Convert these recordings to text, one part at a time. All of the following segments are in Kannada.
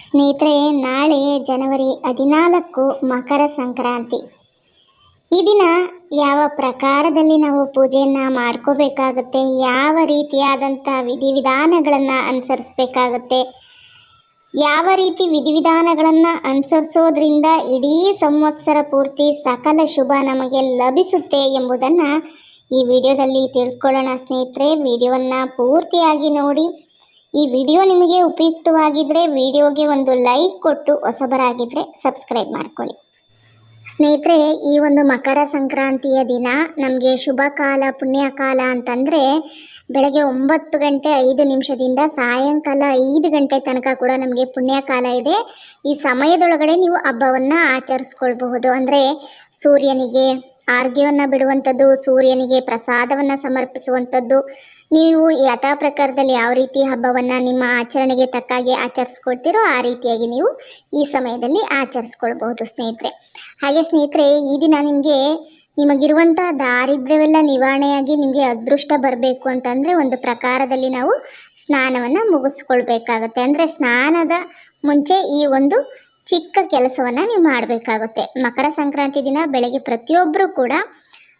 ಸ್ನೇಹಿತರೆ, ನಾಳೆ ಜನವರಿ ಹದಿನಾಲ್ಕು ಮಕರ ಸಂಕ್ರಾಂತಿ. ಈ ದಿನ ಯಾವ ಪ್ರಕಾರದಲ್ಲಿ ನಾವು ಪೂಜೆಯನ್ನು ಮಾಡ್ಕೋಬೇಕಾಗತ್ತೆ, ಯಾವ ರೀತಿಯಾದಂಥ ವಿಧಿವಿಧಾನಗಳನ್ನು ಅನುಸರಿಸ್ಬೇಕಾಗತ್ತೆ, ಯಾವ ರೀತಿ ವಿಧಿವಿಧಾನಗಳನ್ನು ಅನುಸರಿಸೋದ್ರಿಂದ ಇಡೀ ಸಂವತ್ಸರ ಪೂರ್ತಿ ಸಕಲ ಶುಭ ನಮಗೆ ಲಭಿಸುತ್ತೆ ಎಂಬುದನ್ನು ಈ ವಿಡಿಯೋದಲ್ಲಿ ತಿಳ್ಕೊಳ್ಳೋಣ ಸ್ನೇಹಿತರೆ. ವಿಡಿಯೋವನ್ನು ಪೂರ್ತಿಯಾಗಿ ನೋಡಿ ಈ ವಿಡಿಯೋ ನಿಮಗೆ ಉಪಯುಕ್ತವಾಗಿದ್ದರೆ ವಿಡಿಯೋಗೆ ಒಂದು ಲೈಕ್ ಕೊಟ್ಟು ಹೊಸಬರಾಗಿದ್ದರೆ ಸಬ್ಸ್ಕ್ರೈಬ್ ಮಾಡ್ಕೊಳ್ಳಿ. ಸ್ನೇಹಿತರೆ, ಈ ಒಂದು ಮಕರ ಸಂಕ್ರಾಂತಿಯ ದಿನ ನಮಗೆ ಶುಭ ಕಾಲ ಪುಣ್ಯಕಾಲ ಅಂತಂದರೆ ಬೆಳಗ್ಗೆ ಒಂಬತ್ತು ಗಂಟೆ ಐದು ನಿಮಿಷದಿಂದ ಸಾಯಂಕಾಲ ಐದು ಗಂಟೆ ತನಕ ಕೂಡ ನಮಗೆ ಪುಣ್ಯಕಾಲ ಇದೆ. ಈ ಸಮಯದೊಳಗಡೆ ನೀವು ಹಬ್ಬವನ್ನು ಆಚರಿಸ್ಕೊಳ್ಬಹುದು. ಅಂದರೆ ಸೂರ್ಯನಿಗೆ ಆರ್ಘ್ಯವನ್ನು ಬಿಡುವಂಥದ್ದು, ಸೂರ್ಯನಿಗೆ ಪ್ರಸಾದವನ್ನು ಸಮರ್ಪಿಸುವಂಥದ್ದು. ನೀವು ಯಥಾ ಪ್ರಕಾರದಲ್ಲಿ ಯಾವ ರೀತಿ ಹಬ್ಬವನ್ನು ನಿಮ್ಮ ಆಚರಣೆಗೆ ತಕ್ಕಾಗೆ ಆಚರಿಸ್ಕೊಳ್ತೀರೋ ಆ ರೀತಿಯಾಗಿ ನೀವು ಈ ಸಮಯದಲ್ಲಿ ಆಚರಿಸ್ಕೊಳ್ಬಹುದು ಸ್ನೇಹಿತರೆ. ಹಾಗೆ ಸ್ನೇಹಿತರೆ, ಈ ದಿನ ನಿಮಗೆ ನಿಮಗಿರುವಂಥ ದಾರಿದ್ರ್ಯವೆಲ್ಲ ನಿವಾರಣೆಯಾಗಿ ನಿಮಗೆ ಅದೃಷ್ಟ ಬರಬೇಕು ಅಂತಂದರೆ ಒಂದು ಪ್ರಕಾರದಲ್ಲಿ ನಾವು ಸ್ನಾನವನ್ನು ಮುಗಿಸ್ಕೊಳ್ಬೇಕಾಗತ್ತೆ. ಅಂದರೆ ಸ್ನಾನದ ಮುಂಚೆ ಈ ಒಂದು ಚಿಕ್ಕ ಕೆಲಸವನ್ನು ನೀವು ಮಾಡಬೇಕಾಗುತ್ತೆ. ಮಕರ ಸಂಕ್ರಾಂತಿ ದಿನ ಬೆಳಗ್ಗೆ ಪ್ರತಿಯೊಬ್ಬರೂ ಕೂಡ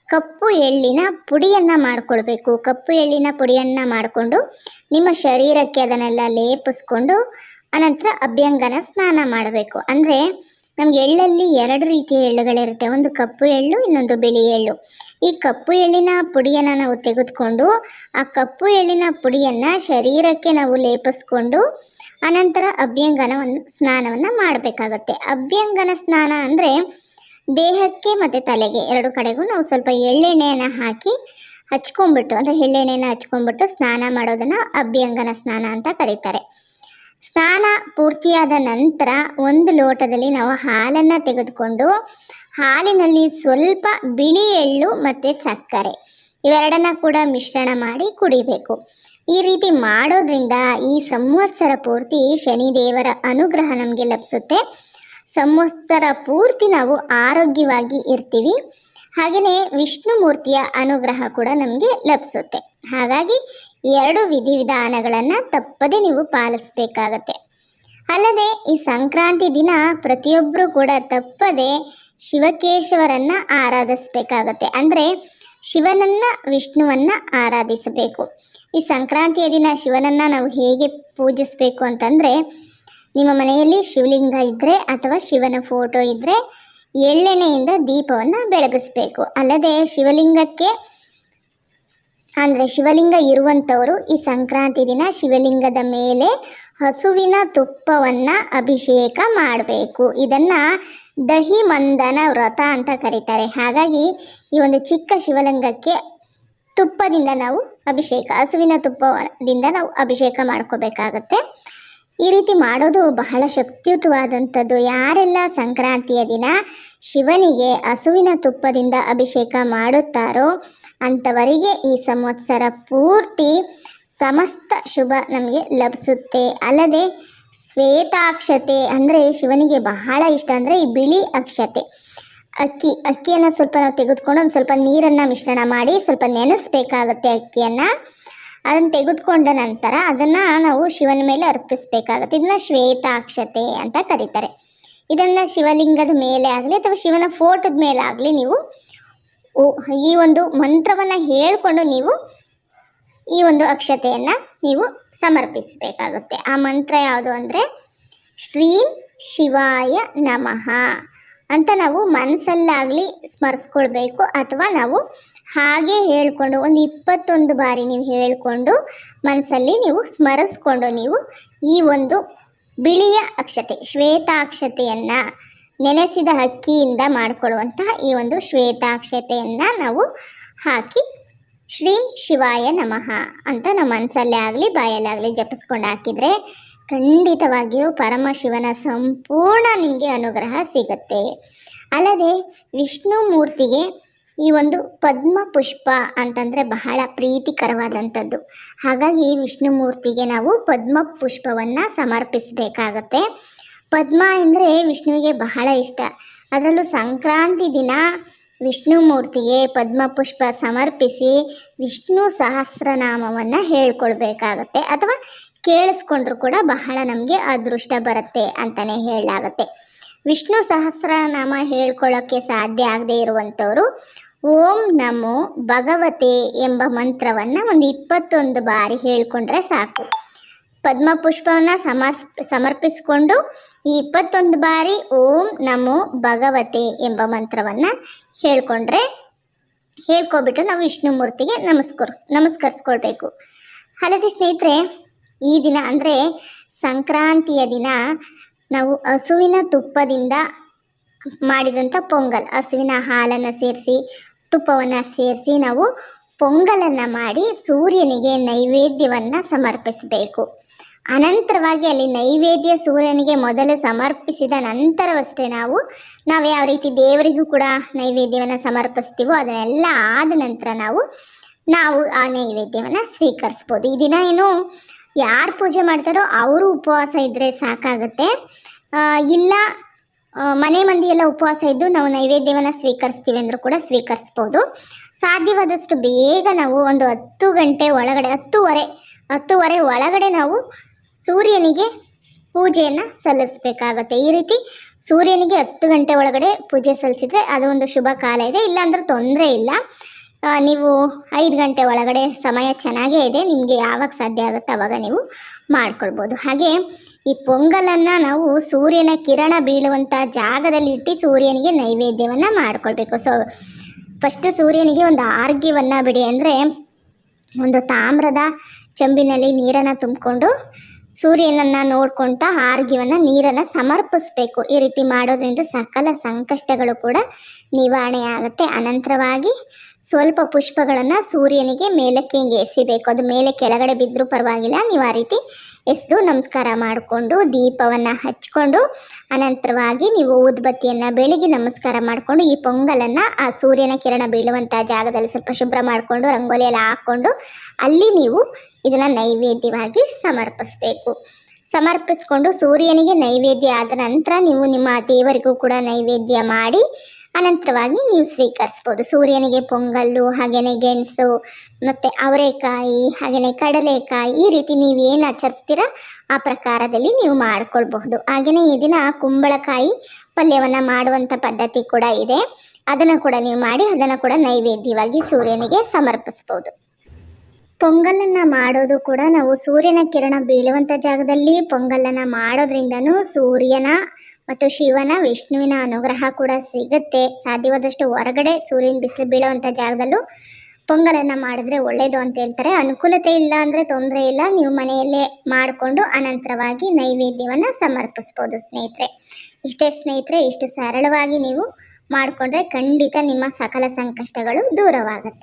ಕಪ್ಪು ಎಳ್ಳಿನ ಪುಡಿಯನ್ನು ಮಾಡಿಕೊಳ್ಬೇಕು. ಕಪ್ಪು ಎಳ್ಳಿನ ಪುಡಿಯನ್ನು ಮಾಡಿಕೊಂಡು ನಿಮ್ಮ ಶರೀರಕ್ಕೆ ಅದನ್ನೆಲ್ಲ ಲೇಪಿಸ್ಕೊಂಡು ಅನಂತರ ಅಭ್ಯಂಗನ ಸ್ನಾನ ಮಾಡಬೇಕು. ಅಂದರೆ ನಮ್ಗೆ ಎಳ್ಳಲ್ಲಿ ಎರಡು ರೀತಿಯ ಎಳ್ಳುಗಳಿರುತ್ತೆ. ಒಂದು ಕಪ್ಪು ಎಳ್ಳು, ಇನ್ನೊಂದು ಬಿಳಿ ಎಳ್ಳು. ಈ ಕಪ್ಪು ಎಳ್ಳಿನ ಪುಡಿಯನ್ನು ನಾವು ತೆಗೆದುಕೊಂಡು ಆ ಕಪ್ಪು ಎಳ್ಳಿನ ಪುಡಿಯನ್ನು ಶರೀರಕ್ಕೆ ನಾವು ಲೇಪಿಸ್ಕೊಂಡು ಅನಂತರ ಅಭ್ಯಂಗನವನ್ನು, ಸ್ನಾನವನ್ನು ಮಾಡಬೇಕಾಗತ್ತೆ. ಅಭ್ಯಂಗನ ಸ್ನಾನ ಅಂದರೆ ದೇಹಕ್ಕೆ ಮತ್ತು ತಲೆಗೆ ಎರಡು ಕಡೆಗೂ ನಾವು ಸ್ವಲ್ಪ ಎಳ್ಳೆಣ್ಣೆಯನ್ನು ಹಾಕಿ ಹಚ್ಕೊಂಡ್ಬಿಟ್ಟು, ಅಂದರೆ ಎಳ್ಳೆಣ್ಣೆಯನ್ನು ಹಚ್ಕೊಂಡ್ಬಿಟ್ಟು ಸ್ನಾನ ಮಾಡೋದನ್ನು ಅಭ್ಯಂಗನ ಸ್ನಾನ ಅಂತ ಕರೀತಾರೆ. ಸ್ನಾನ ಪೂರ್ತಿಯಾದ ನಂತರ ಒಂದು ಲೋಟದಲ್ಲಿ ನಾವು ಹಾಲನ್ನು ತೆಗೆದುಕೊಂಡು, ಹಾಲಿನಲ್ಲಿ ಸ್ವಲ್ಪ ಬಿಳಿ ಎಳ್ಳು ಮತ್ತು ಸಕ್ಕರೆ ಇವೆರಡನ್ನ ಕೂಡ ಮಿಶ್ರಣ ಮಾಡಿ ಕುಡಿಬೇಕು. ಈ ರೀತಿ ಮಾಡೋದ್ರಿಂದ ಈ ಸಂವತ್ಸರ ಪೂರ್ತಿ ಶನಿದೇವರ ಅನುಗ್ರಹ ನಮಗೆ ಲಭಿಸುತ್ತೆ. ಸಂವತ್ಸರ ಪೂರ್ತಿ ನಾವು ಆರೋಗ್ಯವಾಗಿ ಇರ್ತೀವಿ. ಹಾಗೆಯೇ ವಿಷ್ಣು ಮೂರ್ತಿಯ ಅನುಗ್ರಹ ಕೂಡ ನಮಗೆ ಲಭಿಸುತ್ತೆ. ಹಾಗಾಗಿ ಎರಡು ವಿಧಿವಿಧಾನಗಳನ್ನು ತಪ್ಪದೆ ನೀವು ಪಾಲಿಸಬೇಕಾಗತ್ತೆ. ಅಲ್ಲದೆ ಈ ಸಂಕ್ರಾಂತಿ ದಿನ ಪ್ರತಿಯೊಬ್ಬರೂ ಕೂಡ ತಪ್ಪದೆ ಶಿವಕೇಶವರನ್ನು ಆರಾಧಿಸಬೇಕಾಗತ್ತೆ. ಅಂದರೆ ಶಿವನನ್ನು, ವಿಷ್ಣುವನ್ನ ಆರಾಧಿಸಬೇಕು. ಈ ಸಂಕ್ರಾಂತಿಯ ದಿನ ಶಿವನನ್ನು ನಾವು ಹೇಗೆ ಪೂಜಿಸಬೇಕು ಅಂತಂದರೆ, ನಿಮ್ಮ ಮನೆಯಲ್ಲಿ ಶಿವಲಿಂಗ ಇದ್ದರೆ ಅಥವಾ ಶಿವನ ಫೋಟೋ ಇದ್ದರೆ ಎಳ್ಳೆಣ್ಣೆಯಿಂದ ದೀಪವನ್ನು ಬೆಳಗಿಸ್ಬೇಕು. ಅಲ್ಲದೆ ಶಿವಲಿಂಗಕ್ಕೆ, ಅಂದರೆ ಶಿವಲಿಂಗ ಇರುವಂಥವರು ಈ ಸಂಕ್ರಾಂತಿ ದಿನ ಶಿವಲಿಂಗದ ಮೇಲೆ ಹಸುವಿನ ತುಪ್ಪವನ್ನು ಅಭಿಷೇಕ ಮಾಡಬೇಕು. ಇದನ್ನು ದಹಿ ಮಂದನ ವ್ರತ ಅಂತ ಕರೀತಾರೆ. ಹಾಗಾಗಿ ಈ ಒಂದು ಚಿಕ್ಕ ಶಿವಲಿಂಗಕ್ಕೆ ತುಪ್ಪದಿಂದ ನಾವು ಅಭಿಷೇಕ, ಹಸುವಿನ ತುಪ್ಪದಿಂದ ನಾವು ಅಭಿಷೇಕ ಮಾಡ್ಕೋಬೇಕಾಗತ್ತೆ. ಈ ರೀತಿ ಮಾಡೋದು ಬಹಳ ಶಕ್ತಿಯುತವಾದಂಥದ್ದು. ಯಾರೆಲ್ಲ ಸಂಕ್ರಾಂತಿಯ ದಿನ ಶಿವನಿಗೆ ಹಸುವಿನ ತುಪ್ಪದಿಂದ ಅಭಿಷೇಕ ಮಾಡುತ್ತಾರೋ ಅಂಥವರಿಗೆ ಈ ಸಂವತ್ಸರ ಪೂರ್ತಿ ಸಮಸ್ತ ಶುಭ ನಮಗೆ ಲಭಿಸುತ್ತೆ. ಅಲ್ಲದೆ ಶ್ವೇತಾಕ್ಷತೆ ಅಂದರೆ ಶಿವನಿಗೆ ಬಹಳ ಇಷ್ಟ ಅಂದರೆ ಈ ಬಿಳಿ ಅಕ್ಷತೆ. ಅಕ್ಕಿ, ಅಕ್ಕಿಯನ್ನು ಸ್ವಲ್ಪ ನಾವು ತೆಗೆದುಕೊಂಡು ಒಂದು ಸ್ವಲ್ಪ ನೀರನ್ನು ಮಿಶ್ರಣ ಮಾಡಿ ಸ್ವಲ್ಪ ನೆನೆಸ್ಬೇಕಾಗತ್ತೆ ಅಕ್ಕಿಯನ್ನು. ಅದನ್ನು ತೆಗೆದುಕೊಂಡ ನಂತರ ಅದನ್ನು ನಾವು ಶಿವನ ಮೇಲೆ ಅರ್ಪಿಸಬೇಕಾಗತ್ತೆ. ಇದನ್ನ ಶ್ವೇತಾಕ್ಷತೆ ಅಂತ ಕರೀತಾರೆ. ಇದನ್ನು ಶಿವಲಿಂಗದ ಮೇಲೆ ಆಗಲಿ ಅಥವಾ ಶಿವನ ಫೋಟೋದ ಮೇಲೆ ಆಗಲಿ ನೀವು ಈ ಒಂದು ಮಂತ್ರವನ್ನು ಹೇಳಿಕೊಂಡು ನೀವು ಈ ಒಂದು ಅಕ್ಷತೆಯನ್ನು ನೀವು ಸಮರ್ಪಿಸಬೇಕಾಗುತ್ತೆ. ಆ ಮಂತ್ರ ಯಾವುದು ಅಂದರೆ, ಶ್ರೀಂ ಶಿವಾಯ ನಮಃ ಅಂತ ನಾವು ಮನಸ್ಸಲ್ಲಾಗಲಿ ಸ್ಮರಿಸ್ಕೊಳ್ಬೇಕು ಅಥವಾ ನಾವು ಹಾಗೆ ಹೇಳ್ಕೊಂಡು ಒಂದು ಇಪ್ಪತ್ತೊಂದು ಬಾರಿ ನೀವು ಹೇಳಿಕೊಂಡು ಮನಸ್ಸಲ್ಲಿ ನೀವು ಸ್ಮರಿಸ್ಕೊಂಡು ನೀವು ಈ ಒಂದು ಬಿಳಿಯ ಅಕ್ಷತೆ, ಶ್ವೇತಾಕ್ಷತೆಯನ್ನು ನೆನೆಸಿದ ಹಕ್ಕಿಯಿಂದ ಮಾಡಿಕೊಳ್ಳುವಂತಹ ಈ ಒಂದು ಶ್ವೇತಾಕ್ಷತೆಯನ್ನು ನಾವು ಹಾಕಿ ಶ್ರೀಂ ಶಿವಾಯ ನಮಃ ಅಂತ ನಮ್ಮ ಮನಸ್ಸಲ್ಲೇ ಆಗಲಿ, ಬಾಯಲ್ಲಾಗಲಿ ಜಪಿಸ್ಕೊಂಡು ಹಾಕಿದರೆ ಖಂಡಿತವಾಗಿಯೂ ಪರಮಶಿವನ ಸಂಪೂರ್ಣ ನಿಮಗೆ ಅನುಗ್ರಹ ಸಿಗುತ್ತೆ. ಅಲ್ಲದೆ ವಿಷ್ಣು ಮೂರ್ತಿಗೆ ಈ ಒಂದು ಪದ್ಮ ಪುಷ್ಪ ಅಂತಂದರೆ ಬಹಳ ಪ್ರೀತಿಕರವಾದಂಥದ್ದು. ಹಾಗಾಗಿ ವಿಷ್ಣು ಮೂರ್ತಿಗೆ ನಾವು ಪದ್ಮ ಪುಷ್ಪವನ್ನು ಸಮರ್ಪಿಸಬೇಕಾಗತ್ತೆ. ಪದ್ಮ ಅಂದರೆ ವಿಷ್ಣುವಿಗೆ ಬಹಳ ಇಷ್ಟ. ಅದರಲ್ಲೂ ಸಂಕ್ರಾಂತಿ ದಿನ ವಿಷ್ಣು ಮೂರ್ತಿಗೆ ಪದ್ಮಪುಷ್ಪ ಸಮರ್ಪಿಸಿ ವಿಷ್ಣು ಸಹಸ್ರನಾಮವನ್ನು ಹೇಳ್ಕೊಳ್ಬೇಕಾಗತ್ತೆ ಅಥವಾ ಕೇಳಿಸ್ಕೊಂಡ್ರು ಕೂಡ ಬಹಳ ನಮಗೆ ಅದೃಷ್ಟ ಬರುತ್ತೆ ಅಂತಲೇ ಹೇಳಲಾಗುತ್ತೆ. ವಿಷ್ಣು ಸಹಸ್ರನಾಮ ಹೇಳ್ಕೊಳ್ಳೋಕ್ಕೆ ಸಾಧ್ಯ ಆಗದೆ ಇರುವಂಥವರು ಓಂ ನಮೋ ಭಗವತೆ ಎಂಬ ಮಂತ್ರವನ್ನು ಒಂದು ಇಪ್ಪತ್ತೊಂದು ಬಾರಿ ಹೇಳ್ಕೊಂಡ್ರೆ ಸಾಕು. ಪದ್ಮ ಪುಷ್ಪವನ್ನು ಸಮರ್ಸ್, ಸಮರ್ಪಿಸಿಕೊಂಡು ಈ ಇಪ್ಪತ್ತೊಂದು ಬಾರಿ ಓಂ ನಮೋ ಭಗವತೆ ಎಂಬ ಮಂತ್ರವನ್ನು ಹೇಳ್ಕೊಂಡ್ರೆ ಹೇಳ್ಕೊಬಿಟ್ಟು ನಾವು ವಿಷ್ಣು ಮೂರ್ತಿಗೆ ನಮಸ್ಕರ್, ನಮಸ್ಕರಿಸ್ಕೊಳ್ಬೇಕು. ಅಲ್ಲದೆ ಸ್ನೇಹಿತರೆ, ಈ ದಿನ ಅಂದರೆ ಸಂಕ್ರಾಂತಿಯ ದಿನ ನಾವು ಹಸುವಿನ ತುಪ್ಪದಿಂದ ಮಾಡಿದಂಥ ಪೊಂಗಲ್, ಹಸುವಿನ ಹಾಲನ್ನು ಸೇರಿಸಿ, ತುಪ್ಪವನ್ನು ಸೇರಿಸಿ ನಾವು ಪೊಂಗಲನ್ನು ಮಾಡಿ ಸೂರ್ಯನಿಗೆ ನೈವೇದ್ಯವನ್ನು ಸಮರ್ಪಿಸಬೇಕು. ಅನಂತರವಾಗಿ ಅಲ್ಲಿ ನೈವೇದ್ಯ ಸೂರ್ಯನಿಗೆ ಮೊದಲು ಸಮರ್ಪಿಸಿದ ನಂತರವಷ್ಟೇ ನಾವು ನಾವು ಯಾವ ರೀತಿ ದೇವರಿಗೂ ಕೂಡ ನೈವೇದ್ಯವನ್ನು ಸಮರ್ಪಿಸ್ತೀವೋ ಅದನ್ನೆಲ್ಲ ಆದ ನಂತರ ನಾವು ನಾವು ಆ ನೈವೇದ್ಯವನ್ನು ಸ್ವೀಕರಿಸ್ಬೋದು. ಈ ದಿನ ಏನು, ಯಾರು ಪೂಜೆ ಮಾಡ್ತಾರೋ ಅವರು ಉಪವಾಸ ಇದ್ದರೆ ಸಾಕಾಗುತ್ತೆ. ಇಲ್ಲ ಮನೆ ಮಂದಿ ಉಪವಾಸ ಇದ್ದು ನಾವು ನೈವೇದ್ಯವನ್ನು ಸ್ವೀಕರಿಸ್ತೀವಿ ಅಂದರೂ ಕೂಡ ಸ್ವೀಕರಿಸ್ಬೋದು. ಸಾಧ್ಯವಾದಷ್ಟು ಬೇಗ ನಾವು ಒಂದು ಹತ್ತು ಗಂಟೆ ಒಳಗಡೆ, ಹತ್ತುವರೆ ಹತ್ತುವರೆ ಒಳಗಡೆ ನಾವು ಸೂರ್ಯನಿಗೆ ಪೂಜೆಯನ್ನು ಸಲ್ಲಿಸಬೇಕಾಗತ್ತೆ. ಈ ರೀತಿ ಸೂರ್ಯನಿಗೆ ಹತ್ತು ಗಂಟೆ ಒಳಗಡೆ ಪೂಜೆ ಸಲ್ಲಿಸಿದರೆ ಅದು ಒಂದು ಶುಭ ಕಾಲ ಇದೆ. ಇಲ್ಲಾಂದ್ರೆ ತೊಂದರೆ ಇಲ್ಲ. ನೀವು ಐದು ಗಂಟೆ ಒಳಗಡೆ ಸಮಯ ಚೆನ್ನಾಗೇ ಇದೆ. ನಿಮಗೆ ಯಾವಾಗ ಸಾಧ್ಯ ಆಗುತ್ತೆ ಆವಾಗ ನೀವು ಮಾಡ್ಕೊಳ್ಬೋದು. ಹಾಗೆ ಈ ಪೊಂಗಲನ್ನು ನಾವು ಸೂರ್ಯನ ಕಿರಣ ಬೀಳುವಂಥ ಜಾಗದಲ್ಲಿ ಇಟ್ಟು ಸೂರ್ಯನಿಗೆ ನೈವೇದ್ಯವನ್ನು ಮಾಡ್ಕೊಳ್ಬೇಕು. ಸೊ ಫಸ್ಟ್ ಸೂರ್ಯನಿಗೆ ಒಂದು ಆರ್ಗ್ಯವನ್ನು ಬಿಡಿ ಅಂದರೆ ಒಂದು ತಾಮ್ರದ ಚಂಬಿನಲ್ಲಿ ನೀರನ್ನು ತುಂಬಿಕೊಂಡು ಸೂರ್ಯನನ್ನು ನೋಡ್ಕೊಳ್ತಾ ಆರ್ಗ್ಯವನ್ನು ನೀರನ್ನು ಸಮರ್ಪಿಸ್ಬೇಕು. ಈ ರೀತಿ ಮಾಡೋದ್ರಿಂದ ಸಕಲ ಸಂಕಷ್ಟಗಳು ಕೂಡ ನಿವಾರಣೆ ಆಗುತ್ತೆ. ಅನಂತರವಾಗಿ ಸ್ವಲ್ಪ ಪುಷ್ಪಗಳನ್ನು ಸೂರ್ಯನಿಗೆ ಮೇಲಕ್ಕೆ ಹಿಂಗೆ ಎಸಿಬೇಕು. ಅದು ಮೇಲೆ ಕೆಳಗಡೆ ಬಿದ್ದರೂ ಪರವಾಗಿಲ್ಲ. ನೀವು ಆ ರೀತಿ ಎಸೆದು ನಮಸ್ಕಾರ ಮಾಡಿಕೊಂಡು ದೀಪವನ್ನು ಹಚ್ಕೊಂಡು ಅನಂತರವಾಗಿ ನೀವು ಊದ್ಬತ್ತಿಯನ್ನು ಬೆಳಿಗ್ಗೆ ನಮಸ್ಕಾರ ಮಾಡಿಕೊಂಡು ಈ ಪೊಂಗಲನ್ನು ಆ ಸೂರ್ಯನ ಕಿರಣ ಬೀಳುವಂಥ ಜಾಗದಲ್ಲಿ ಸ್ವಲ್ಪ ಶುಭ್ರ ಮಾಡಿಕೊಂಡು, ರಂಗೋಲಿಯೆಲ್ಲ ಹಾಕ್ಕೊಂಡು ಅಲ್ಲಿ ನೀವು ಇದನ್ನು ನೈವೇದ್ಯವಾಗಿ ಸಮರ್ಪಿಸಬೇಕು. ಸಮರ್ಪಿಸ್ಕೊಂಡು ಸೂರ್ಯನಿಗೆ ನೈವೇದ್ಯ ಆದ ನಂತರ ನೀವು ನಿಮ್ಮ ದೇವರಿಗೂ ಕೂಡ ನೈವೇದ್ಯ ಮಾಡಿ ಅನಂತರವಾಗಿ ನೀವು ಸ್ವೀಕರಿಸ್ಬೋದು. ಸೂರ್ಯನಿಗೆ ಪೊಂಗಲ್ಲು ಹಾಗೆಯೇ ಗೆಣಸು, ಮತ್ತು ಅವರೆಕಾಯಿ ಹಾಗೆಯೇ ಕಡಲೆಕಾಯಿ, ಈ ರೀತಿ ನೀವು ಏನು ಆಚರಿಸ್ತೀರ ಆ ಪ್ರಕಾರದಲ್ಲಿ ನೀವು ಮಾಡಿಕೊಳ್ಬಹುದು. ಹಾಗೆಯೇ ಈ ದಿನ ಕುಂಬಳಕಾಯಿ ಪಲ್ಯವನ್ನು ಮಾಡುವಂಥ ಪದ್ಧತಿ ಕೂಡ ಇದೆ. ಅದನ್ನು ಕೂಡ ನೀವು ಮಾಡಿ, ಅದನ್ನು ಕೂಡ ನೈವೇದ್ಯವಾಗಿ ಸೂರ್ಯನಿಗೆ ಸಮರ್ಪಿಸ್ಬೋದು. ಪೊಂಗಲನ್ನು ಮಾಡೋದು ಕೂಡ ನಾವು ಸೂರ್ಯನ ಕಿರಣ ಬೀಳುವಂಥ ಜಾಗದಲ್ಲಿ ಪೊಂಗಲನ್ನು ಮಾಡೋದ್ರಿಂದನೂ ಸೂರ್ಯನ ಮತ್ತು ಶಿವನ, ವಿಷ್ಣುವಿನ ಅನುಗ್ರಹ ಕೂಡ ಸಿಗುತ್ತೆ. ಸಾಧ್ಯವಾದಷ್ಟು ಹೊರಗಡೆ ಸೂರ್ಯನ ಬಿಸಿಲು ಬೀಳುವಂಥ ಜಾಗದಲ್ಲೂ ಪೊಂಗಲನ್ನು ಮಾಡಿದ್ರೆ ಒಳ್ಳೆಯದು ಅಂತ ಹೇಳ್ತಾರೆ. ಅನುಕೂಲತೆ ಇಲ್ಲ ಅಂದರೆ ತೊಂದರೆ ಇಲ್ಲ. ನೀವು ಮನೆಯಲ್ಲೇ ಮಾಡಿಕೊಂಡು ಅನಂತರವಾಗಿ ನೈವೇದ್ಯವನ್ನು ಸಮರ್ಪಿಸ್ಬೋದು ಸ್ನೇಹಿತರೆ. ಇಷ್ಟೇ ಸ್ನೇಹಿತರೆ, ಇಷ್ಟು ಸರಳವಾಗಿ ನೀವು ಮಾಡಿಕೊಂಡ್ರೆ ಖಂಡಿತ ನಿಮ್ಮ ಸಕಲ ಸಂಕಷ್ಟಗಳು ದೂರವಾಗುತ್ತೆ.